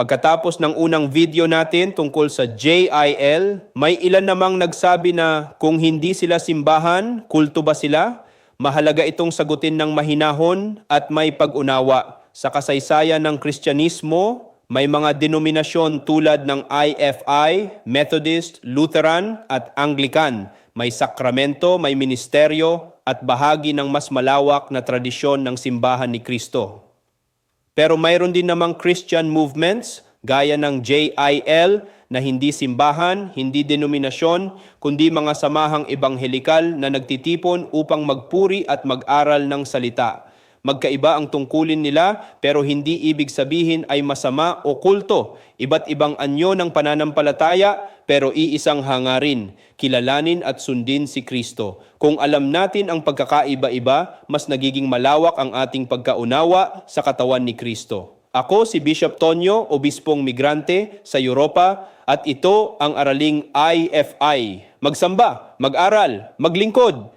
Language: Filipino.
Pagkatapos ng unang video natin tungkol sa JIL, may ilan namang nagsabi na kung hindi sila simbahan, kulto ba sila? Mahalaga itong sagutin ng mahinahon at may pag-unawa. Sa kasaysayan ng Kristyanismo, may mga denominasyon tulad ng IFI, Methodist, Lutheran at Anglican. May sakramento, may ministeryo at bahagi ng mas malawak na tradisyon ng simbahan ni Kristo. Pero mayroon din namang Christian movements gaya ng JIL na hindi simbahan, hindi denominasyon, kundi mga samahang ebanghelikal na nagtitipon upang magpuri at mag-aral ng salita. Magkaiba ang tungkulin nila pero hindi ibig sabihin ay masama o kulto. Iba't ibang anyo ng pananampalataya pero iisang hangarin, kilalanin at sundin si Kristo. Kung alam natin ang pagkakaiba-iba, mas nagiging malawak ang ating pagkaunawa sa katawan ni Kristo. Ako si Bishop Tonyo, obispong migrante sa Europa at ito ang araling IFI. Magsamba, mag-aral, maglingkod,